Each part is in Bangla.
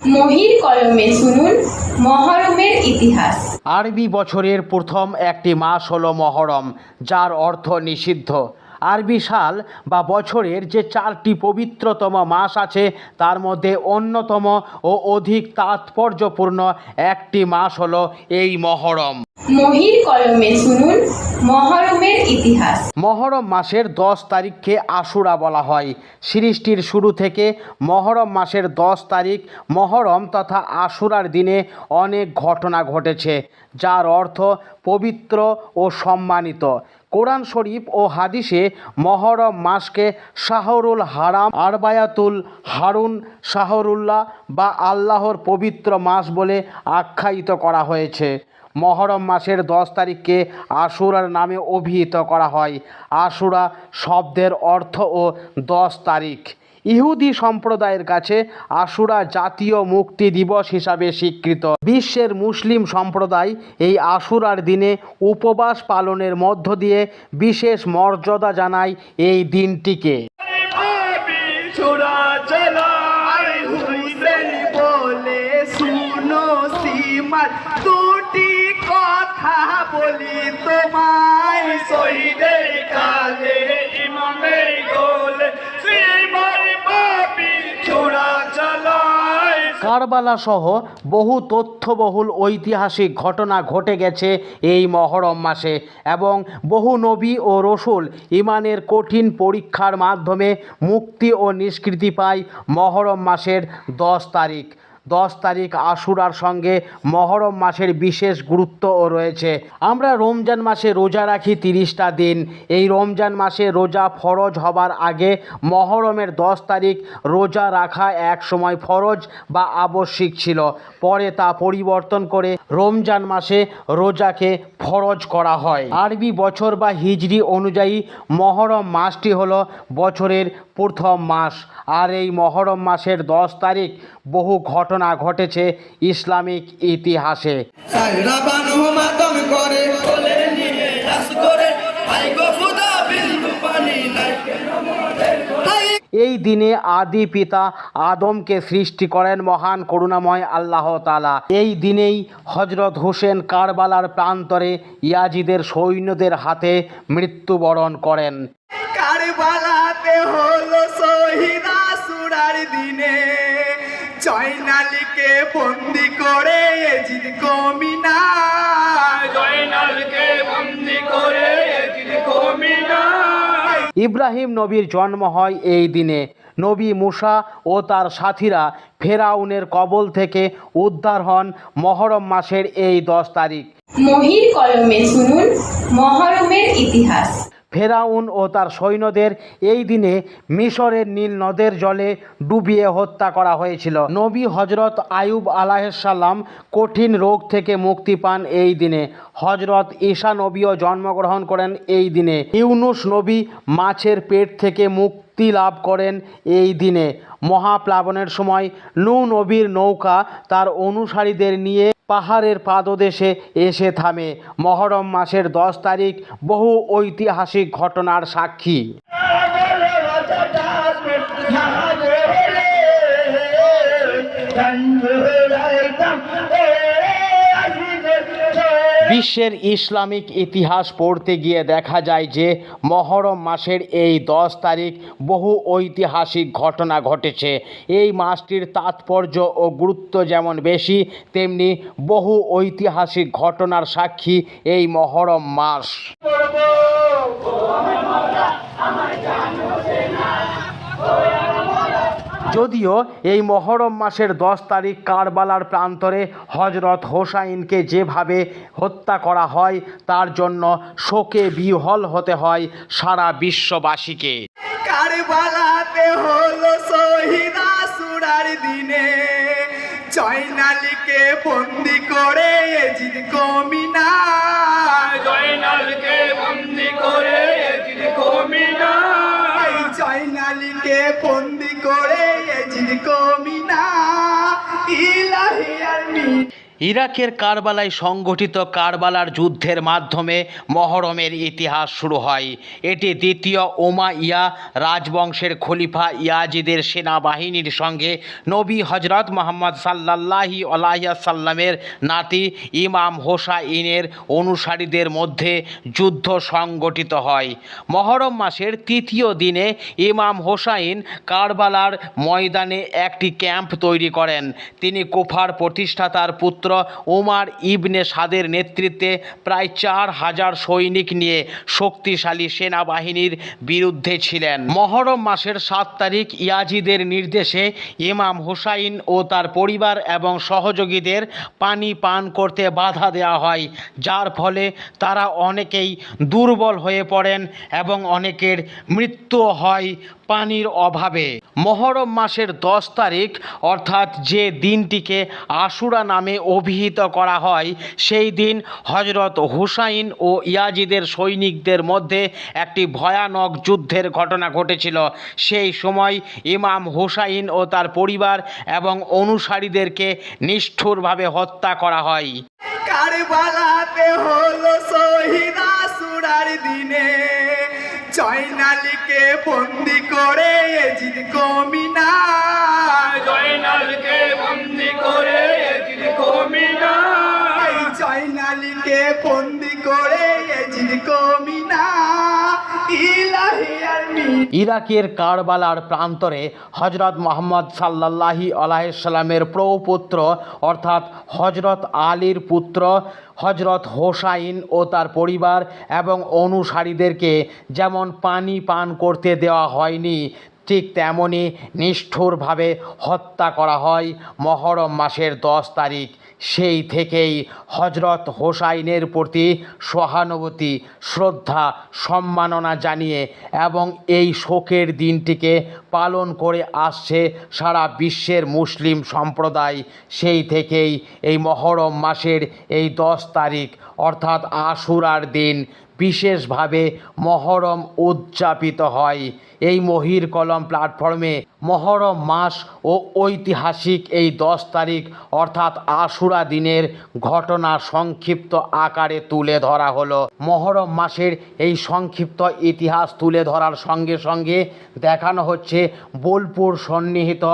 মহির কলমে শুনুন মহরমের ইতিহাস। আরবি বছরের প্রথম একটি মাস হলো মহরম, যার অর্থ নিষিদ্ধ। আরবি সাল বা বছরের যে চারটি পবিত্রতম মাস আছে, তার মধ্যে অন্যতম ও অধিক তাৎপর্যপূর্ণ একটি মাস হলো এই মহরম। মহরম মাসের দশ তারিখকে আশুরা বলা হয়। সৃষ্টির শুরু থেকে মহরম মাসের দশ তারিখ, মহরম তথা আশুরার দিনে অনেক ঘটনা ঘটেছে, যার অর্থ পবিত্র ও সম্মানিত। কোরআন শরীফ ও হাদিসে মহরম মাসকে শাহরুল হারাম, আরবায়াতুল হারুন, শাহরুল্লাহ বা আল্লাহর পবিত্র মাস বলে আখ্যায়িত করা হয়েছে। মহরম মাসের দশ তারিখকে আশুরার নামে অভিহিত করা হয়। আশুরা শব্দের অর্থ ও দশ তারিখ। ইহুদি সম্প্রদায়ের কাছে আশুরা জাতীয় মুক্তি দিবস হিসাবে স্বীকৃত। বিশ্বের মুসলিম সম্প্রদায় এই আশুরার দিনে উপবাস পালনের মধ্য দিয়ে বিশেষ মর্যাদা জানায় এই দিনটিকে। কথা বলি তোমায় কালে কারবালা সহ বহু তথ্যবহুল ঐতিহাসিক ঘটনা ঘটে গেছে এই মহরম মাসে এবং বহু নবী ও রসুল ইমানের কঠিন পরীক্ষার মাধ্যমে মুক্তি ও নিষ্কৃতি পায় মহরম মাসের দশ তারিখ। দশ তারিখ আশুরার সঙ্গে মহরম মাসের বিশেষ গুরুত্বও রয়েছে। আমরা রমজান মাসে রোজা রাখি তিরিশটা দিন। এই রমজান মাসে রোজা ফরজ হবার আগে মহরমের দশ তারিখ রোজা রাখা এক সময় ফরজ বা আবশ্যিক ছিল। পরে তা পরিবর্তন করে রমজান মাসে রোজাকে ফরজ করা হয়। আরবি বছর বা হিজরি অনুযায়ী মহরম মাসটি হলো বছরের প্রথম মাস। আর এই মহরম মাসের দশ তারিখ বহু ঘটনা ঘটেছে ইসলামিক ইতিহাসে। সাইরা বানো মাতম করে। বলে নিয়ে রাস করে আই গো খুদা বিন্দু পানি নাই হাই এই দিনে আদি পিতা আদমকে সৃষ্টি করেন মহান করুণাময় আল্লাহ তালা এই দিনেই হজরত হোসেন কারবালার প্রান্তরে ইয়াজিদের সৈন্যদের হাতে মৃত্যুবরণ করেন। কারবালাতে হলো শহীদা সুরার দিনে। জয়নালীকে বন্দি করে এজিদ কমিনা জয়নালকে বন্দি করে এজিদ কমিনা ইব্রাহিম নবীর জন্ম হয় এই দিনে। নবী মুসা ও তার সাথীরা ফেরাউনের কবল থেকে উদ্ধার হন মহরম মাসের এই দশ তারিখ। মহির কলমে শুনুন মহরমের ইতিহাস। ফেরাউন ও তার সৈন্যদের এই দিনে মিশরের নীল নদের জলে ডুবিয়ে হত্যা করা হয়েছিল। নবী হজরত আয়ুব আলাহিসাল্লাম কঠিন রোগ থেকে মুক্তি পান এই দিনে। হজরত ঈশা নবীও জন্মগ্রহণ করেন এই দিনে। ইউনুস নবী মাছের পেট থেকে মুক্তি লাভ করেন এই দিনে। মহাপ্লাবনের সময় নূ নবীর নৌকা তার অনুসারীদের নিয়ে পাহাড়ের পাদদেশে এসে থামে। মহরম মাসের দশ তারিখ বহু ঐতিহাসিক ঘটনার সাক্ষী। বিশ্বের ইসলামিক ইতিহাস পড়তে গিয়ে দেখা যায় যে মহরম মাসের এই দশ তারিখ বহু ঐতিহাসিক ঘটনা ঘটেছে। এই মাসটির তাৎপর্য ও গুরুত্ব যেমন বেশি, তেমনি বহু ঐতিহাসিক ঘটনার সাক্ষী এই মহরম মাস। যদিও এই মহরম মাসের দশ তারিখ কারবালার প্রান্তরে হজরত হোসাইনকে যেভাবে হত্যা করা হয় তার জন্য শোকে বিহল হতে হয় সারা বিশ্ববাসীকে। কারবালাতে হলো শহীদা সুরার দিনে। জয়নালীকে বন্দি করে এজিদ কমিনা জয়নালকে বন্দি করে এজিদ কমিনা জয়নালীকে বন্দি করে এজিদ কমিনা ইলাহি আলমিন। ইরাকের কারবালায় সংগঠিত কারবালার যুদ্ধের মাধ্যমে মহরমের ইতিহাস শুরু হয়। এটি দ্বিতীয় ওমাইয়া রাজবংশের খলিফা ইয়াজিদের সেনাবাহিনীর সঙ্গে নবী হজরত মোহাম্মদ সাল্লাল্লাহি আলাইয়া সাল্লামের নাতি ইমাম হোসাইনের অনুসারীদের মধ্যে যুদ্ধ সংগঠিত হয়। মহরম মাসের তৃতীয় দিনে ইমাম হোসাইন কারবালার ময়দানে একটি ক্যাম্প তৈরি করেন। তিনি কুফার প্রতিষ্ঠাতার পুত্র ওমার ইবনে সাদের নেতৃত্বে প্রায় চার হাজার সৈনিক নিয়ে শক্তিশালী সেনাবাহিনীর বিরুদ্ধে ছিলেন। মহরম মাসের সাত তারিখ ইয়াজিদের নির্দেশে ইমাম হুসাইন ও তার পরিবার এবং সহযোগীদের পানি পান করতে বাধা দেওয়া হয়, যার ফলে তারা অনেকেই দুর্বল হয়ে পড়েন এবং অনেকের মৃত্যু হয় পানির অভাবে। মহরম মাসের দশ তারিখ, অর্থাৎ যে দিনটিকে আশুরা নামে অভিহিত করা হয়, সেই দিন হজরত হুসাইন ও ইয়াজিদের সৈনিকদের মধ্যে একটি ভয়ানক যুদ্ধের ঘটনা ঘটেছিল। সেই সময় ইমাম হুসাইন ও তার পরিবার এবং অনুসারীদেরকে নিষ্ঠুরভাবে হত্যা করা হয়। কারবালাতে হলো শহীদা দিনে। জয়নালীকে বন্দি করে এজিদ কমিনা জয়নালকে বন্দি করে এজিদ কমিনা জয়নালকে বন্দি করে এজিদ কমিনা ইরাকের কারবালার প্রান্তরে হজরত মোহাম্মদ সাল্লাহি আলাইসাল্লামের প্রপুত্র, অর্থাৎ হজরত আলীর পুত্র হজরত হোসাইন ও তার পরিবার এবং অনুসারীদেরকে যেমন পানি পান করতে দেওয়া হয়নি ঠিক তেমনই নিষ্ঠুরভাবে হত্যা করা হয় মহরম মাসের দশ তারিখ। সেই থেকেই হজরত হোসাইনের প্রতি সহানুভূতি, শ্রদ্ধা, সম্মাননা জানিয়ে এবং এই শোকের দিনটিকে পালন করে আসছে সারা বিশ্বের মুসলিম সম্প্রদায়। সেই থেকেই এই মহরম মাসের এই দশ তারিখ, অর্থাৎ আশুরার দিন বিশেষভাবে মহরম উদযাপিত হয়। এই মহির কলম প্ল্যাটফর্মে মহরম মাস ও ঐতিহাসিক এই দশ তারিখ, অর্থাৎ আশুরা দিনের ঘটনা সংক্ষিপ্ত আকারে তুলে ধরা হলো। মহরম মাসের এই সংক্ষিপ্ত ইতিহাস তুলে ধরার সঙ্গে সঙ্গে দেখানো হচ্ছে বোলপুর সন্নিহিত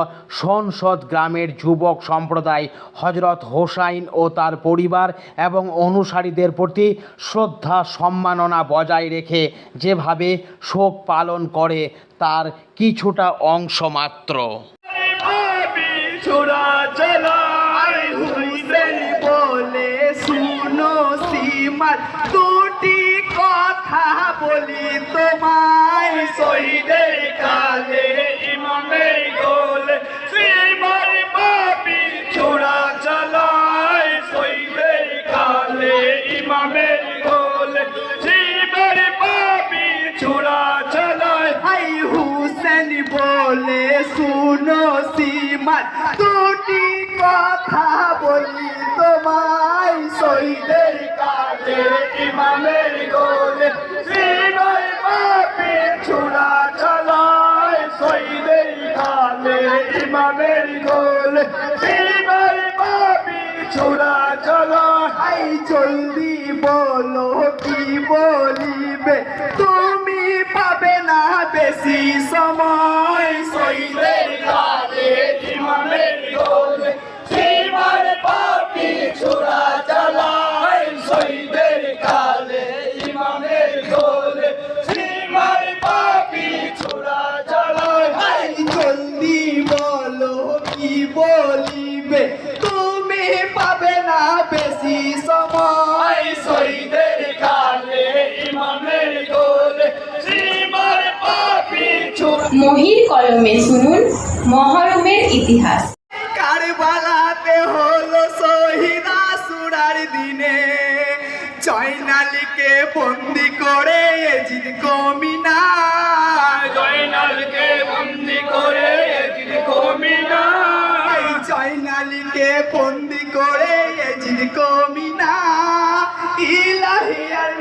সংসদ গ্রামের যুবক সম্প্রদায়, হজরত হোসাইন ও তার পরিবার এবং অনুসারীদের প্রতি শ্রদ্ধা সম্মাননা বজায় রেখে যেভাবে শোক পালন করে তার কিছুটা অংশ মাত্র। কথা বলি তোমায় শহীদের কালে ইমামের গোলে দুটি কথা বলি তোমায়, শহীদের কাজে ইমামের গোলে সীমার পাপি ছোড়া চলায়, শহীদের কালে ইমামের গোলে সীমার পাপি ছোড়া চলায়। জলদি বলো কি বলিবে? তুমি পাবে না বেশি সময়, শহীদের কালে না বেশি সময় শহীদের কালে ইমামের গোলে সীমার পাপি ছোড়া মহির কলমে শুনুন মহরমের ইতিহাস। কারবালাতে হলো শহীদা সুরার দিনে। জয়নালীকে বন্দি করে এজিদ কমিনা। জয়নালকে বন্দি করে কে বন্দি করে এজির কমিনা? ইলাহি আর